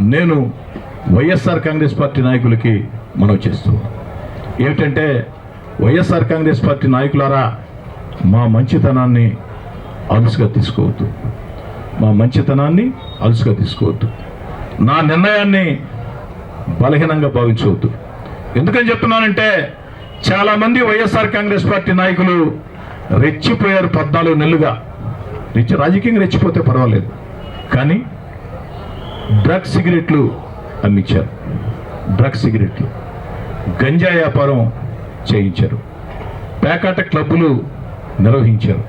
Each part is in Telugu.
నేను వైఎస్ఆర్ కాంగ్రెస్ పార్టీ నాయకులకి మనవి చేస్తున్నాం ఏమిటంటే వైఎస్ఆర్ కాంగ్రెస్ పార్టీ నాయకులారా మా మంచితనాన్ని అలుసుగా తీసుకోవద్దు. మా మంచితనాన్ని అలుసుగా తీసుకోవద్దు. నా నిర్ణయాన్ని బలహీనంగా భావించవద్దు. ఎందుకని చెప్తున్నానంటే చాలామంది వైఎస్ఆర్ కాంగ్రెస్ పార్టీ నాయకులు రెచ్చిపోయారు పద్నాలుగు నెలలుగా. రెచ్చి రాజకీయంగా రెచ్చిపోతే పర్వాలేదు. కానీ డ్రగ్ సిగరెట్లు అమ్మించారు. డ్రగ్ సిగరెట్లు. గంజా వ్యాపారం చేయించారు. పేకాట క్లబ్బులు నిర్వహించారు.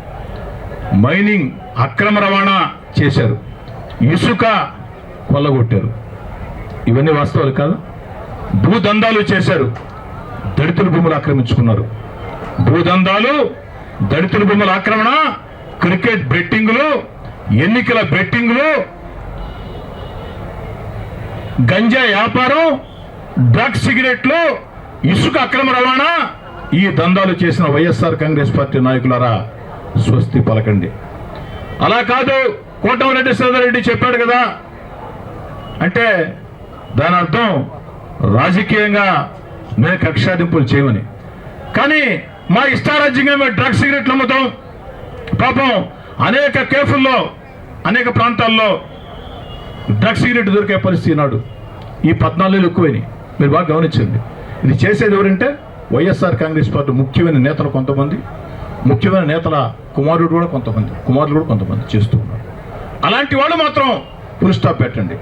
మైనింగ్ అక్రమ రవాణా చేశారు. ఇసుక కొల్లగొట్టారు. ఇవన్నీ వాస్తవాలు కాదు. భూదందాలు చేశారు. దళితుల భూములు ఆక్రమించుకున్నారు. భూదందాలు దళితుల భూముల ఆక్రమణ క్రికెట్ బెట్టింగులు ఎన్నికల బెట్టింగులు గంజా వ్యాపారం డ్రగ్స్ సిగరెట్లు ఇసుక అక్రమ రవాణా ఈ దందాలు చేసిన వైఎస్ఆర్ కాంగ్రెస్ పార్టీ నాయకులారా స్వస్తి పలకండి. అలా కాదు కోటమిరెడ్డి రెడ్డి చెప్పాడు కదా. అంటే దాని అర్థం రాజకీయంగా మేము కక్షాదింపులు చేయమని. కానీ మా ఇష్టారాజ్యంగా మేము డ్రగ్స్ సిగరెట్లు అమ్ముతాం. పాపం అనేక కేఫుల్లో అనేక ప్రాంతాల్లో డ్రగ్స్ సిగరెట్ దొరికే పరిస్థితి నాడు. ఈ పద్నాలుగు ఎక్కువైనాయి. మీరు బాగా గమనించండి. ఇది చేసేది ఎవరంటే వైఎస్ఆర్ కాంగ్రెస్ పార్టీ ముఖ్యమైన నేతలు కొంతమంది ముఖ్యమైన నేతల కుమారుడు కూడా కొంతమంది కుమారులు కూడా కొంతమంది చేస్తూ ఉన్నారు. అలాంటి వాళ్ళు మాత్రం ఫుల్ స్టాప్ పెట్టండి.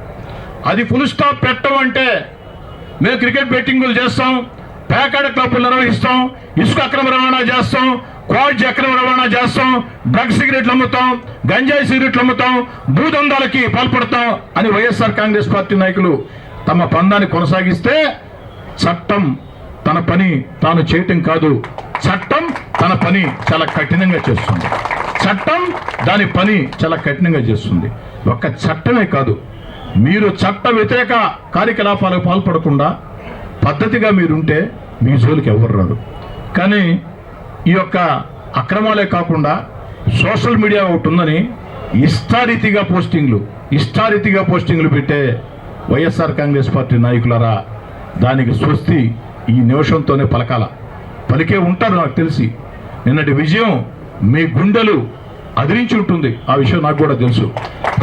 అది ఫుల్ స్టాప్ పెట్టడం అంటే మేము క్రికెట్ బెట్టింగులు చేస్తాం పేకాడ క్లబ్లు నిర్వహిస్తాం ఇసుక అక్రమ రవాణా చేస్తాం క్వాడ్జ్ అక్రమ రవాణా చేస్తాం డ్రగ్ సిగరెట్లు అమ్ముతాం గంజాయి సిగరెట్లు అమ్ముతాం భూదందాలకి పాల్పడతాం అని వైఎస్ఆర్ కాంగ్రెస్ పార్టీ నాయకులు తమ పందాన్ని కొనసాగిస్తే చట్టం తన పని తాను చేయటం కాదు. చట్టం తన పని చాలా కఠినంగా చేస్తుంది. చట్టం దాని పని చాలా కఠినంగా చేస్తుంది. ఒక్క చట్టమే కాదు. మీరు చట్ట వ్యతిరేక కార్యకలాపాలకు పాల్పడకుండా పద్ధతిగా మీరుంటే మీ జోలికి ఎవరు రారు. కానీ ఈ యొక్క అక్రమాలే కాకుండా సోషల్ మీడియా ఒకటి ఉందని ఇష్టారీతిగా పోస్టింగ్లు ఇష్టారీతిగా పోస్టింగ్లు పెట్టే వైఎస్ఆర్ కాంగ్రెస్ పార్టీ నాయకులారా దానికి స్వస్తి ఈ నిమిషంతోనే పలకాల. పలికే ఉంటారు నాకు తెలిసి. నిన్నటి విజయం మీ గుండెలు అదిరించి ఉంటుంది. ఆ విషయం నాకు కూడా తెలుసు.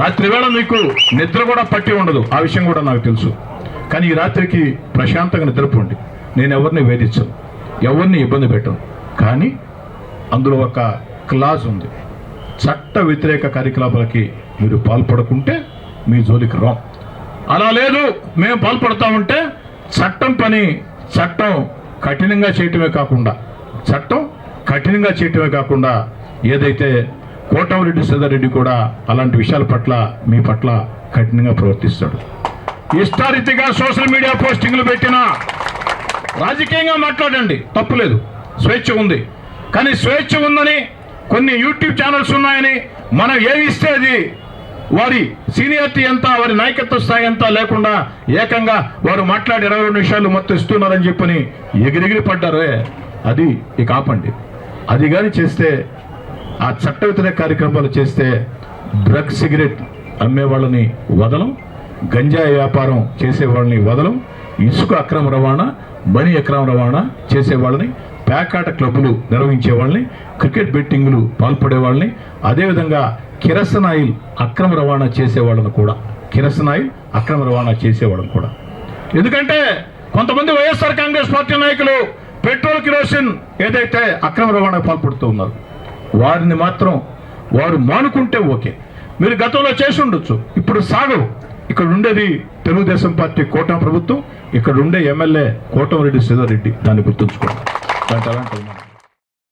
రాత్రి వేళ మీకు నిద్ర కూడా పట్టి ఉండదు. ఆ విషయం కూడా నాకు తెలుసు. కానీ ఈ రాత్రికి ప్రశాంతంగా నిద్రపోండి. నేను ఎవరిని వేధించను. ఎవరిని ఇబ్బంది పెట్టను. కానీ అందులో ఒక క్లాజ్ ఉంది. చట్ట వ్యతిరేక కార్యకలాపాలకి మీరు పాల్పడకుంటే మీ జోలికి రాం. అలా లేదు మేము పాల్పడతామంటే చట్టం పని చట్టం కఠినంగా చేయటమే కాకుండా చట్టం కఠినంగా చేయటమే కాకుండా ఏదైతే కోటమిరెడ్డి సదారెడ్డి కూడా అలాంటి విషయాల పట్ల మీ పట్ల కఠినంగా ప్రవర్తిస్తాడు. ఇష్టారీతిగా సోషల్ మీడియా పోస్టింగ్లు పెట్టినా రాజకీయంగా మాట్లాడండి తప్పులేదు స్వేచ్ఛ ఉంది. కానీ స్వేచ్ఛ ఉందని కొన్ని యూట్యూబ్ ఛానల్స్ ఉన్నాయని మనం ఏమి ఇస్తే అది వారి సీనియారిటీ ఎంత వారి నాయకత్వ స్థాయి ఎంత లేకుండా ఏకంగా వారు మాట్లాడి ఇరవై రెండు నిమిషాలు మొత్తం ఇస్తున్నారని చెప్పని ఎగిరెగిరి పడ్డారే. అది ఇక ఆపండి. అది కానీ చేస్తే ఆ చట్ట వ్యతిరేక కార్యక్రమాలు చేస్తే డ్రగ్ సిగరెట్ అమ్మే వాళ్ళని వదలం గంజాయి వ్యాపారం చేసే వాళ్ళని వదలం ఇసుక అక్రమ రవాణా మనీ అక్రమ రవాణా చేసే వాళ్ళని పేకాట క్లబ్బులు నిర్వహించే వాళ్ళని క్రికెట్ బెట్టింగులు పాల్పడే వాళ్ళని అదేవిధంగా కిరసనాయిల్ అక్రమ రవాణా చేసే వాళ్ళని కూడా కిరసనాయిల్ అక్రమ రవాణా చేసేవాళ్ళని కూడా. ఎందుకంటే కొంతమంది వైఎస్ఆర్ కాంగ్రెస్ పార్టీ నాయకులు పెట్రోల్ కిరోసిన్ ఏదైతే అక్రమ రవాణా పాల్పడుతూ ఉన్నారు వారిని మాత్రం వారు మానుకుంటే ఓకే. మీరు గతంలో చేసి ఉండొచ్చు ఇప్పుడు సాగవు. ఇక్కడ ఉండేది తెలుగుదేశం పార్టీ కోటం ప్రభుత్వం ఇక్కడ ఉండే ఎమ్మెల్యే కోటం రెడ్డి శ్రీధర్ రెడ్డి దాన్ని గుర్తుంచుకోండి. 来，咱们走。